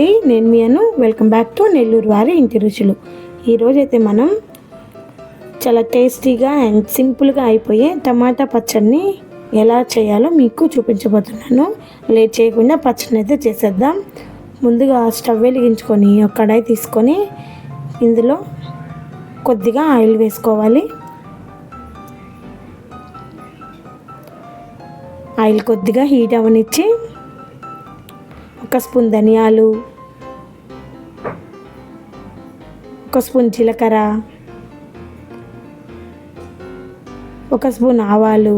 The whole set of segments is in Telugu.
అండి నేను మీ Anu. Welcome back to Nellore వారి ఇంటి రుచులు. ఈరోజైతే మనం చాలా టేస్టీగా అండ్ సింపుల్గా అయిపోయే టమాటా పచ్చడిని ఎలా చేయాలో మీకు చూపించబోతున్నాను. లేట్ చేయకుండా పచ్చడిని అయితే చేసేద్దాం. ముందుగా స్టవ్ వెలిగించుకొని ఒక కడాయి తీసుకొని ఇందులో కొద్దిగా ఆయిల్ వేసుకోవాలి. ఆయిల్ కొద్దిగా హీట్ అవనిచ్చి ఒక స్పూన్ ధనియాలు ఒక స్పూన్ జీలకర్ర ఒక స్పూన్ ఆవాలు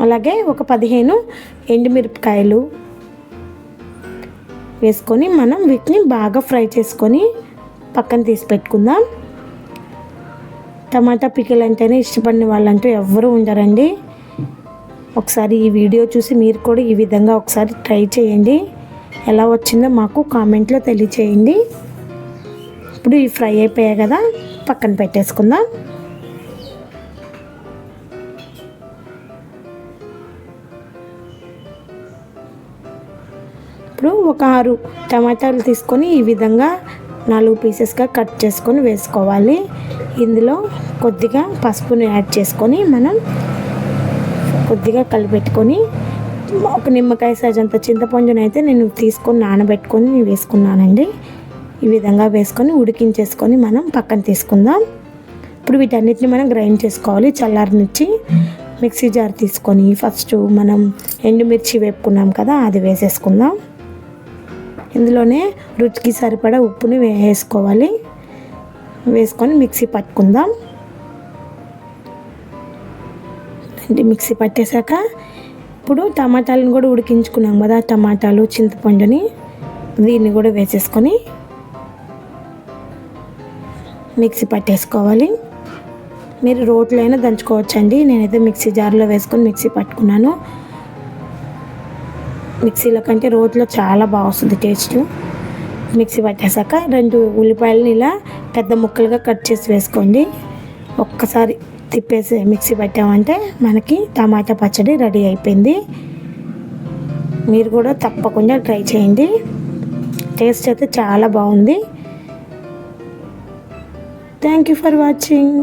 అలాగే ఒక పదిహేను ఎండుమిరపకాయలు వేసుకొని మనం వీటిని బాగా ఫ్రై చేసుకొని పక్కన తీసి పెట్టుకుందాం. టమాటా పికిల్ అంటేనే ఇష్టపడిన వాళ్ళంటూ ఎవ్వరూ ఉండరండి. ఒకసారి ఈ వీడియో చూసి మీరు కూడా ఈ విధంగా ఒకసారి ట్రై చేయండి. ఎలా వచ్చిందో మాకు కామెంట్లో తెలియచేయండి. ఇప్పుడు ఈ ఫ్రై అయిపోయాయి కదా పక్కన పెట్టేసుకుందాం. ఇప్పుడు ఒక ఆరు టమాటాలు తీసుకొని ఈ విధంగా నాలుగు పీసెస్గా కట్ చేసుకొని వేసుకోవాలి. ఇందులో కొద్దిగా పసుపుని యాడ్ చేసుకొని మనం కొద్దిగా కలిపెట్టుకొని ఒక నిమ్మకాయ సైజ్ అంత చింతపండుని అయితే నేను తీసుకొని నానబెట్టుకొని వేసుకున్నానండి. ఈ విధంగా వేసుకొని ఉడికించేసుకొని మనం పక్కన తీసుకుందాం. ఇప్పుడు వీటన్నిటిని మనం గ్రైండ్ చేసుకోవాలి. చల్లారనిచ్చి మిక్సీ జార్ తీసుకొని ఫస్ట్ మనం ఎండుమిర్చి వేపుకున్నాం కదా అది వేసేసుకుందాం. ఇందులోనే రుచికి సరిపడా ఉప్పుని వేసుకోవాలి. వేసుకొని మిక్సీ పట్టుకుందాం. మిక్సీ పట్టేశాక ఇప్పుడు టమాటాలను కూడా ఉడికించుకున్నాం కదా టమాటాలు చింతపండుని. దీన్ని కూడా వేసేసుకొని మిక్సీ పట్టేసుకోవాలి. మీరు రోట్లో అయినా దంచుకోవచ్చండి. నేనైతే మిక్సీ జార్లో వేసుకొని మిక్సీ పట్టుకున్నాను. మిక్సీలో కంటే రోట్లో చాలా బాగా వస్తుంది టేస్ట్. మిక్సీ పట్టేశాక రెండు ఉల్లిపాయలని ఇలా పెద్ద ముక్కలుగా కట్ చేసి వేసుకోండి. ఒక్కసారి తిప్పేసి మిక్సీ పెట్టామంటే మనకి టమాటా పచ్చడి రెడీ అయిపోయింది. మీరు కూడా తప్పకుండా ట్రై చేయండి. టేస్ట్ అయితే చాలా బాగుంది. Thank you for watching